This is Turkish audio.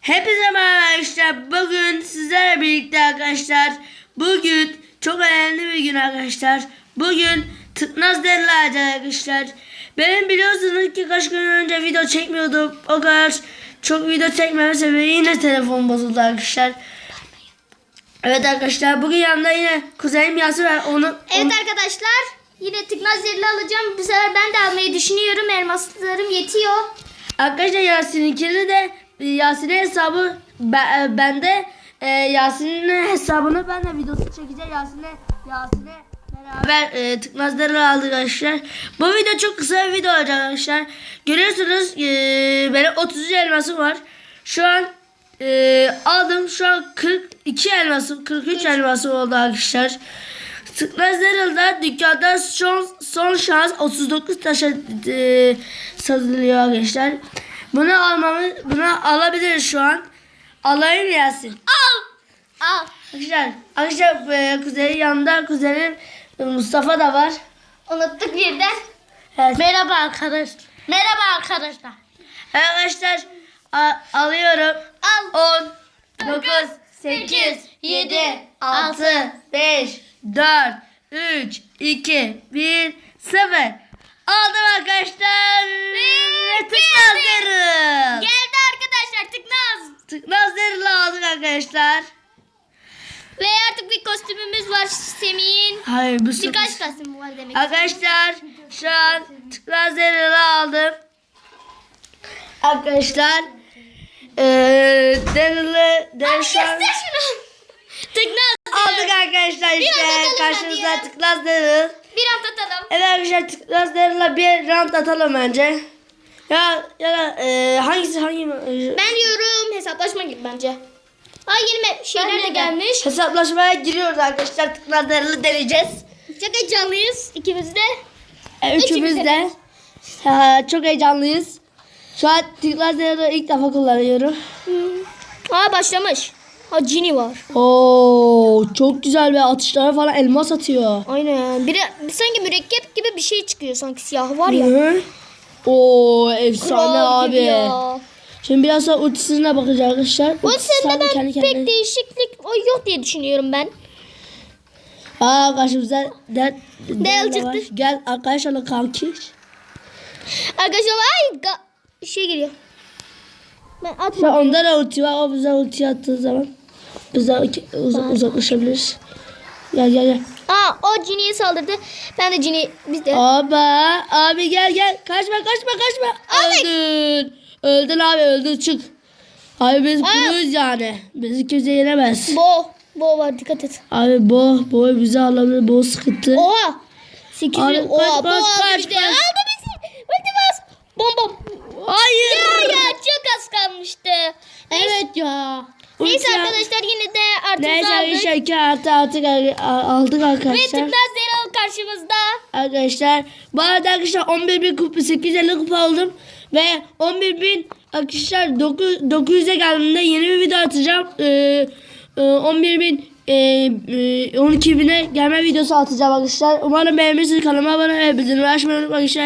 Hepinize merhaba arkadaşlar. Bugün sizlerle birlikte arkadaşlar. Bugün çok önemli bir gün arkadaşlar. Bugün tıknaz derler arkadaşlar. Benim biliyorsunuz ki kaç gün önce video çekmiyordum. O kadar çok video çekmeme sebebi yine telefon bozuldu arkadaşlar. Evet arkadaşlar bugün yanımda yine kuzenim Yasir var. Onu, Evet onu- arkadaşlar yine tıknaz zerli alacağım. Bu sefer ben de almayı düşünüyorum. Elmaslarım yetiyor. Arkadaşlar Yasin'inkini de Yasin'in hesabı be- e, bende e, Yasin'in hesabını ben de videosu çekeceğim. Yasin'e Yasin'e beraber e, tıknazları aldık arkadaşlar. Bu video çok kısa bir video olacak arkadaşlar. Görüyorsunuz e, benim 33 elmasım var. Şu an e, aldım. Şu an 42 elmasım 43 elmasım oldu arkadaşlar. Tıknaz Daryl'da dükkanda son, son şans 39 taşa e, satılıyor arkadaşlar. Bunu almamız, bunu alabiliriz şu an. Alayım Yasin. Al. Al. Arkadaşlar, arkadaşlar e, kuzenin yanında kuzenim e, Mustafa da var. Unuttuk birden. Evet. Merhaba arkadaşlar. Merhaba arkadaşlar. Arkadaşlar a- alıyorum. Al. 10, 9, 8, 7, 6, 5, 4, 3, 2, 1, 0. Aldım arkadaşlar. Ve tıknazları. Geldi arkadaşlar tıknaz. Tıknazları aldık arkadaşlar. Ve artık bir kostümümüz var Semih'in. Hayır bu Birkaç sefer. kostüm var demek. Arkadaşlar şu an tıknazları aldım. Arkadaşlar. Eee Daryl'ı Daryl şu an Göster şunu. Tıknaz. aldık arkadaşlar işte. Ya. tıknaz Daryl. Bir hafta atalım. Evet arkadaşlar tıknaz Daryl'la bir round atalım bence. Ya ya da eee, hangisi hangi eee, Ben diyorum hesaplaşma gibi bence. Aa yeni şeyler de gelmiş. hesaplaşmaya giriyoruz arkadaşlar. Tıknaz Daryl'ı deneyeceğiz. Çok heyecanlıyız ikimiz de. E, üçümüz de Ha, çok heyecanlıyız. Şu an tıknaz Daryl'ı ilk defa kullanıyorum. Aa başlamış. Ha Cini var. Oo çok güzel ve atışlara falan elmas atıyor. Aynen. Biri sanki mürekkep gibi bir şey çıkıyor sanki siyahı var ya. Hı? Oo efsane Kral gibi abi. ya. Şimdi biraz sonra ultisine bakacağız arkadaşlar. Bu Ultisi sende ben pek değişiklik o yok diye düşünüyorum ben. Aa karşımıza der, Daryl der var. çıktı. Gel arkadaşlarla kanki. Arkadaşlar ay ga- şey geliyor. Ben Şu atma. an onda da ulti var. O bize ulti attığı zaman bize uz uzaklaşabiliriz. Gel gel gel. Aa o Cini'ye saldırdı. Ben de Cini biz de. Aba abi gel gel. Kaçma kaçma kaçma. Abi. Öldün. Öldün abi öldün çık. Abi biz proyuz yani. Bizi kimse yenemez. Bo. Bo var dikkat et. Abi bu bu bizi alabilir bu sıkıntı. Oha. 800. Abi, Oha. kaç, bu kaç, aldı kaç, bizi. kaç. Aldı bizi. Ulti bas. Bom bom. Hayır. Ya ya çok az kalmıştı. Evet ya. Neyse al- arkadaşlar yine de artık Neyse aldık. iki artı artık aldık Ve arkadaşlar. tıknaz Zero karşımızda. Arkadaşlar bu arada arkadaşlar 11 bin kupa 850 kupa oldum. Ve 11 bin arkadaşlar 9, 900'e geldiğimde yeni bir video atacağım. Ee, e, 11 bin e, e, 12 bine gelme videosu atacağım arkadaşlar. Umarım beğenirsiniz. Kanalıma abone ve bildirimleri açmayı unutmayın arkadaşlar.